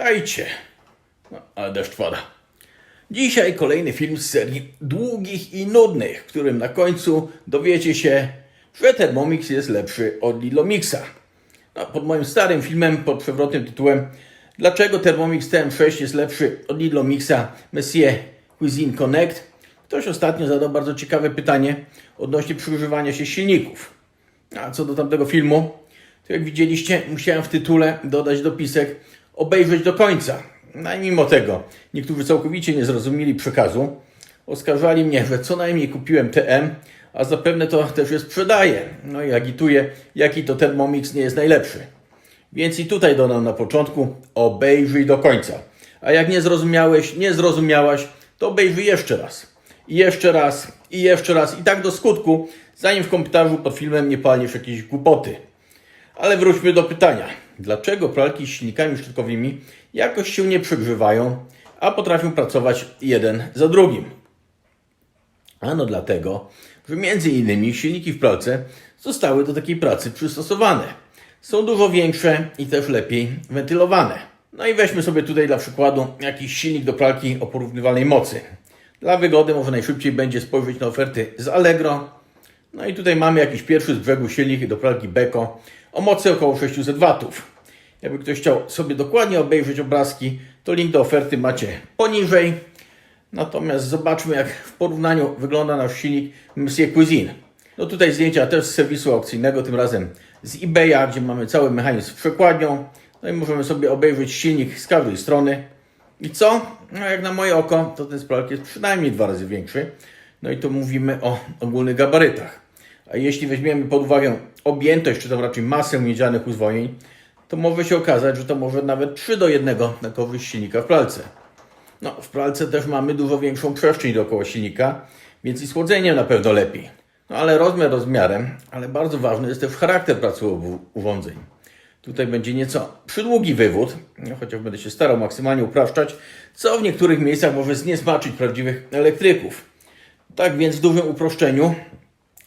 Witajcie. No, ale deszcz pada. Dzisiaj kolejny film z serii długich i nudnych, w którym na końcu dowiecie się, że Thermomix jest lepszy od Lilomixa. No, pod moim starym filmem pod przewrotnym tytułem Dlaczego Thermomix TM6 jest lepszy od Lilomixa Messier Cuisine Connect? Ktoś ostatnio zadał bardzo ciekawe pytanie odnośnie przyużywania się silników. A co do tamtego filmu, to jak widzieliście, musiałem w tytule dodać dopisek obejrzeć do końca. No i mimo tego, niektórzy całkowicie nie zrozumieli przekazu, oskarżali mnie, że co najmniej kupiłem TM, a zapewne to też je sprzedaję. No i agituję, jaki to Thermomix nie jest najlepszy. Więc i tutaj dodam na początku, obejrzyj do końca. A jak nie zrozumiałeś, nie zrozumiałaś, to obejrzyj jeszcze raz. I jeszcze raz, i jeszcze raz, i tak do skutku, zanim w komentarzu pod filmem nie palniesz jakieś głupoty. Ale wróćmy do pytania. Dlaczego pralki z silnikami szczotkowymi jakoś się nie przegrzewają, a potrafią pracować jeden za drugim? Ano dlatego, że między innymi silniki w pralce zostały do takiej pracy przystosowane. Są dużo większe i też lepiej wentylowane. No i weźmy sobie tutaj dla przykładu jakiś silnik do pralki o porównywalnej mocy. Dla wygody może najszybciej będzie spojrzeć na oferty z Allegro. No i tutaj mamy jakiś pierwszy z brzegu silnik do pralki Beko o mocy około 600 W. Jakby ktoś chciał sobie dokładnie obejrzeć obrazki, to link do oferty macie poniżej. Natomiast zobaczmy, jak w porównaniu wygląda nasz silnik Monsieur Cuisine. No tutaj zdjęcia też z serwisu aukcyjnego, tym razem z eBaya, gdzie mamy cały mechanizm z przekładnią. No i możemy sobie obejrzeć silnik z każdej strony. I co? No jak na moje oko, to ten sprawek jest przynajmniej dwa razy większy. No i tu mówimy o ogólnych gabarytach. A jeśli weźmiemy pod uwagę objętość, czy tam raczej masę miedzianych uzwojeń, to może się okazać, że to może nawet 3 do 1 na korzyść silnika w pralce. No, w pralce też mamy dużo większą przestrzeń dookoła silnika, więc i schłodzeniem na pewno lepiej. No ale rozmiar rozmiarem, ale bardzo ważny jest też charakter pracy obu urządzeń. Tutaj będzie nieco przydługi wywód, no, chociaż będę się starał maksymalnie upraszczać, co w niektórych miejscach może zniesmaczyć prawdziwych elektryków. Tak więc w dużym uproszczeniu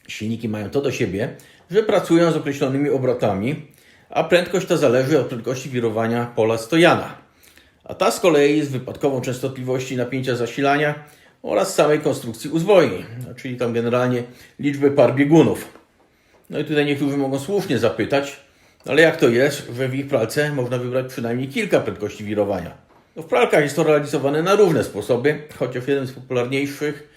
silniki mają to do siebie, że pracują z określonymi obrotami, a prędkość ta zależy od prędkości wirowania pola stojana. A ta z kolei jest wypadkową częstotliwości napięcia zasilania oraz samej konstrukcji uzwojeń, no, czyli tam generalnie liczby par biegunów. No i tutaj niektórzy mogą słusznie zapytać, ale jak to jest, że w ich pralce można wybrać przynajmniej kilka prędkości wirowania? No w pralkach jest to realizowane na różne sposoby, chociaż jeden z popularniejszych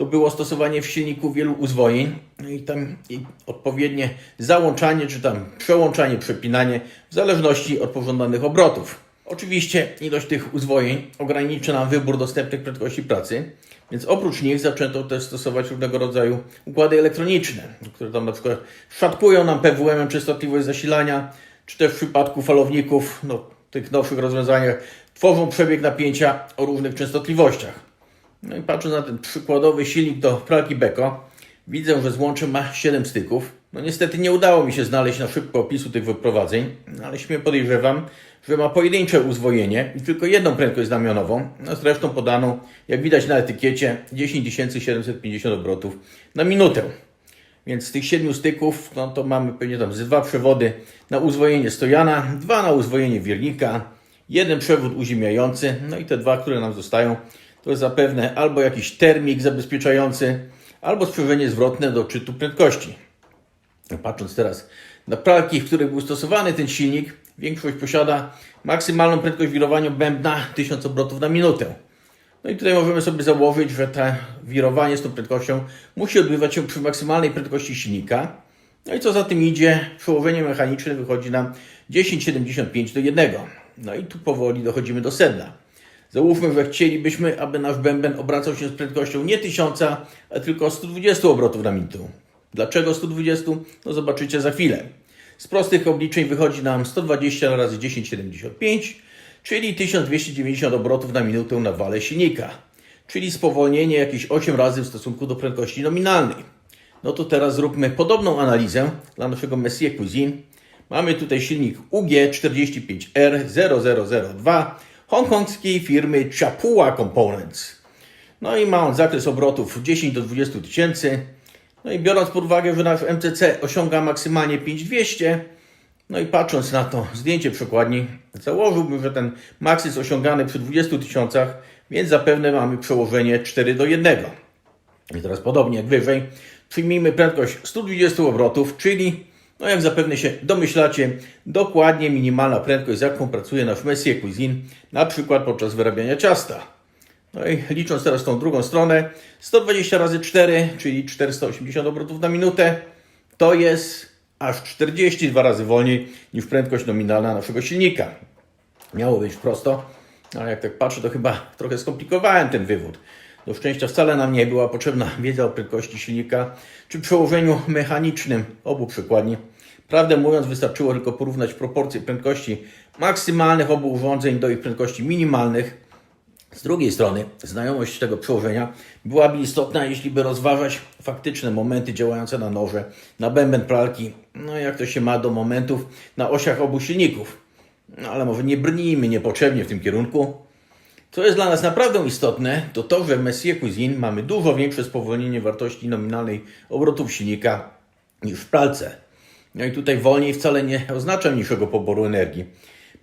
to było stosowanie w silniku wielu uzwojeń i tam i odpowiednie załączanie, czy tam przełączanie, przepinanie w zależności od pożądanych obrotów. Oczywiście ilość tych uzwojeń ogranicza nam wybór dostępnych prędkości pracy, więc oprócz nich zaczęto też stosować różnego rodzaju układy elektroniczne, które tam na przykład szatkują nam PWM częstotliwość zasilania, czy też w przypadku falowników, no, tych nowszych rozwiązaniach, tworzą przebieg napięcia o różnych częstotliwościach. No i patrząc na ten przykładowy silnik do pralki Beko, widzę, że złącze ma 7 styków. No niestety nie udało mi się znaleźć na szybko opisu tych wyprowadzeń, no ale śmiem podejrzewam, że ma pojedyncze uzwojenie i tylko jedną prędkość znamionową, no zresztą podaną, jak widać na etykiecie, 10750 obrotów na minutę. Więc z tych siedmiu styków, no to mamy pewnie tam z dwa przewody na uzwojenie stojana, dwa na uzwojenie wiernika, jeden przewód uziemiający, no i te dwa, które nam zostają, to jest zapewne albo jakiś termik zabezpieczający, albo sprzężenie zwrotne do czytu prędkości. Patrząc teraz na pralki, w których był stosowany ten silnik, większość posiada maksymalną prędkość wirowania bębna 1000 obrotów na minutę. No i tutaj możemy sobie założyć, że to wirowanie z tą prędkością musi odbywać się przy maksymalnej prędkości silnika. No i co za tym idzie, przełożenie mechaniczne wychodzi nam 10,75 do 1. No i tu powoli dochodzimy do sedna. Załóżmy, że chcielibyśmy, aby nasz bęben obracał się z prędkością nie 1000, a tylko 120 obrotów na minutę. Dlaczego 120? No zobaczycie za chwilę. Z prostych obliczeń wychodzi nam 120 razy 10,75, czyli 1290 obrotów na minutę na wale silnika, czyli spowolnienie jakieś 8 razy w stosunku do prędkości nominalnej. No to teraz zróbmy podobną analizę dla naszego Messier Cuisine. Mamy tutaj silnik UG45R0002 hongkongskiej firmy Chapua Components. No i ma on zakres obrotów 10 do 20 tysięcy. No i biorąc pod uwagę, że nasz MCC osiąga maksymalnie 5200, No i patrząc na to zdjęcie przekładni, założyłbym, że ten maks jest osiągany przy 20 tysiącach, więc zapewne mamy przełożenie 4 do 1. I teraz podobnie jak wyżej, przyjmijmy prędkość 120 obrotów, czyli, no jak zapewne się domyślacie, dokładnie minimalna prędkość, z jaką pracuje nasz Messier Cuisine, na przykład podczas wyrabiania ciasta. No i licząc teraz tą drugą stronę, 120 razy 4, czyli 480 obrotów na minutę, to jest aż 42 razy wolniej niż prędkość nominalna naszego silnika. Miało być prosto, ale jak tak patrzę, to chyba trochę skomplikowałem ten wywód. Do szczęścia wcale nam nie była potrzebna wiedza o prędkości silnika czy przełożeniu mechanicznym obu przykładni. Prawdę mówiąc, wystarczyło tylko porównać proporcje prędkości maksymalnych obu urządzeń do ich prędkości minimalnych. Z drugiej strony, znajomość tego przełożenia byłaby istotna, jeśli by rozważać faktyczne momenty działające na noże, na bęben pralki, no jak to się ma do momentów na osiach obu silników. No ale może nie brnijmy niepotrzebnie w tym kierunku. Co jest dla nas naprawdę istotne, to to, że w Messier Cuisine mamy dużo większe spowolnienie wartości nominalnej obrotów silnika niż w pralce. No i tutaj wolniej wcale nie oznacza mniejszego poboru energii.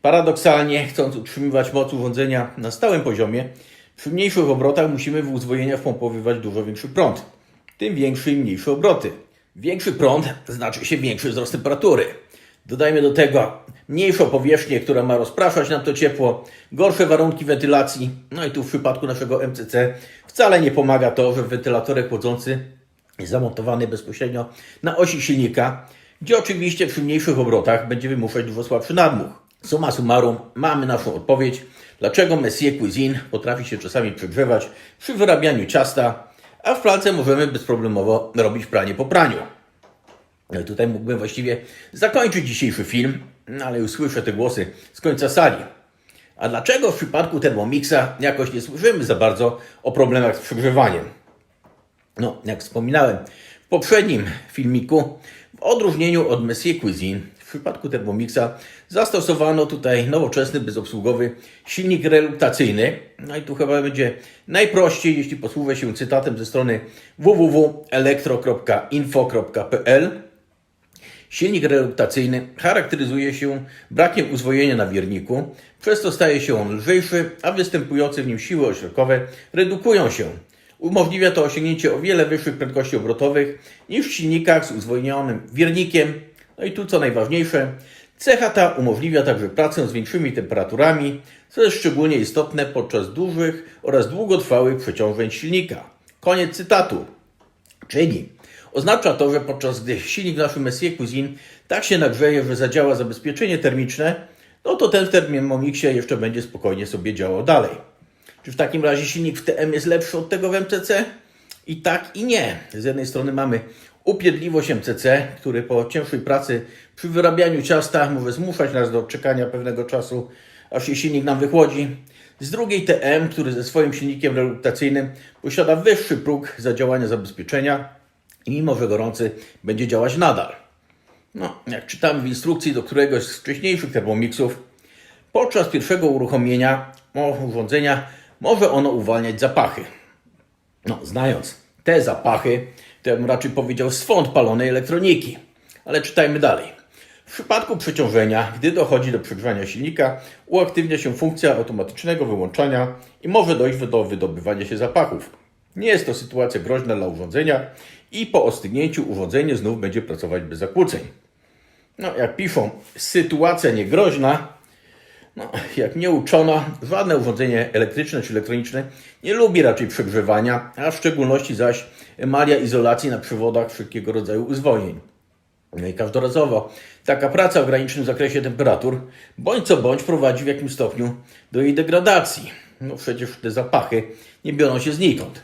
Paradoksalnie, chcąc utrzymywać moc urządzenia na stałym poziomie, przy mniejszych obrotach musimy w uzwojenia wpompowywać dużo większy prąd. Tym większy i mniejsze obroty. Większy prąd znaczy się większy wzrost temperatury. Dodajmy do tego mniejszą powierzchnię, która ma rozpraszać nam to ciepło, gorsze warunki wentylacji. No i tu w przypadku naszego MCC wcale nie pomaga to, że wentylatorek chłodzący jest zamontowany bezpośrednio na osi silnika, gdzie oczywiście przy mniejszych obrotach będzie wymuszać dużo słabszy nadmuch. Summa summarum, mamy naszą odpowiedź, dlaczego Messier Cuisine potrafi się czasami przegrzewać przy wyrabianiu ciasta, a w pralce możemy bezproblemowo robić pranie po praniu. No i tutaj mógłbym właściwie zakończyć dzisiejszy film, no ale już słyszę te głosy z końca sali. A dlaczego w przypadku Thermomixa jakoś nie słyszymy za bardzo o problemach z przegrzewaniem? No, jak wspominałem w poprzednim filmiku, w odróżnieniu od Messier Cuisine, w przypadku Thermomixa zastosowano tutaj nowoczesny, bezobsługowy silnik reluktacyjny. No i tu chyba będzie najprościej, jeśli posłużę się cytatem ze strony www.elektro.info.pl. Silnik reluktacyjny charakteryzuje się brakiem uzwojenia na wierniku, przez co staje się on lżejszy, a występujące w nim siły ośrodkowe redukują się. Umożliwia to osiągnięcie o wiele wyższych prędkości obrotowych niż w silnikach z uzwojenionym wiernikiem. No i tu co najważniejsze, cecha ta umożliwia także pracę z większymi temperaturami, co jest szczególnie istotne podczas dużych oraz długotrwałych przeciążeń silnika. Koniec cytatu. Czyli oznacza to, że podczas gdy silnik w naszym Messier Cuisine tak się nagrzeje, że zadziała zabezpieczenie termiczne, no to ten w Thermomixie jeszcze będzie spokojnie sobie działał dalej. Czy w takim razie silnik w TM jest lepszy od tego w MCC? I tak i nie. Z jednej strony mamy upierdliwość MCC, który po cięższej pracy przy wyrabianiu ciasta może zmuszać nas do czekania pewnego czasu, aż się silnik nam wychłodzi. Z drugiej TM, który ze swoim silnikiem reluktacyjnym posiada wyższy próg zadziałania zabezpieczenia i mimo, że gorący będzie działać nadal. No, jak czytamy w instrukcji do któregoś z wcześniejszych Thermomixów, podczas pierwszego uruchomienia urządzenia może ono uwalniać zapachy. No, znając te zapachy, to ja bym raczej powiedział swąd palonej elektroniki. Ale czytajmy dalej. W przypadku przeciążenia, gdy dochodzi do przegrzania silnika, uaktywnia się funkcja automatycznego wyłączania i może dojść do wydobywania się zapachów. Nie jest to sytuacja groźna dla urządzenia i po ostygnięciu urządzenie znów będzie pracować bez zakłóceń. No, jak piszą, sytuacja niegroźna, no, jak nie uczono, żadne urządzenie elektryczne czy elektroniczne nie lubi raczej przegrzewania, a w szczególności zaś emalia izolacji na przewodach wszelkiego rodzaju uzwolnień. No i każdorazowo taka praca w granicznym zakresie temperatur bądź co bądź prowadzi w jakimś stopniu do jej degradacji. No przecież te zapachy nie biorą się znikąd.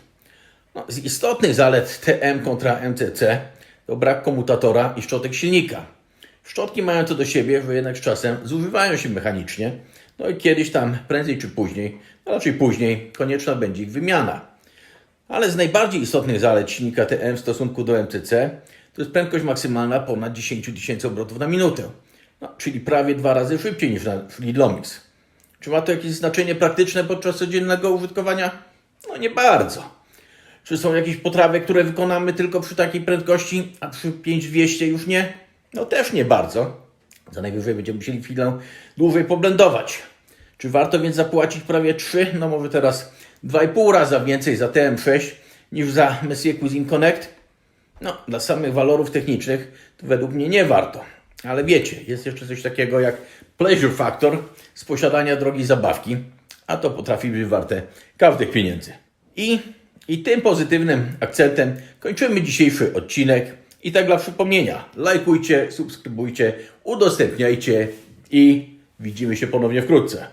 No, z istotnych zalet TM kontra MCC to brak komutatora i szczotek silnika. Szczotki mają to do siebie, że jednak z czasem zużywają się mechanicznie, no i kiedyś tam, prędzej czy później, a raczej później, konieczna będzie ich wymiana. Ale z najbardziej istotnych zalet silnika TM w stosunku do MCC to jest prędkość maksymalna ponad 10 tysięcy obrotów na minutę, no, czyli prawie dwa razy szybciej niż na Lidlomix. Czy ma to jakieś znaczenie praktyczne podczas codziennego użytkowania? No nie bardzo. Czy są jakieś potrawy, które wykonamy tylko przy takiej prędkości, a przy 5200 już nie? No też nie bardzo. Za najwyżej będziemy musieli chwilę dłużej poblendować. Czy warto więc zapłacić prawie 3, no może teraz 2,5 raza więcej za TM6 niż za Messier Cuisine Connect? No, dla samych walorów technicznych to według mnie nie warto. Ale wiecie, jest jeszcze coś takiego jak pleasure factor z posiadania drogiej zabawki, a to potrafi być warte każdych pieniędzy. I, I tym pozytywnym akcentem kończymy dzisiejszy odcinek. I tak dla przypomnienia, lajkujcie, subskrybujcie, udostępniajcie i widzimy się ponownie wkrótce.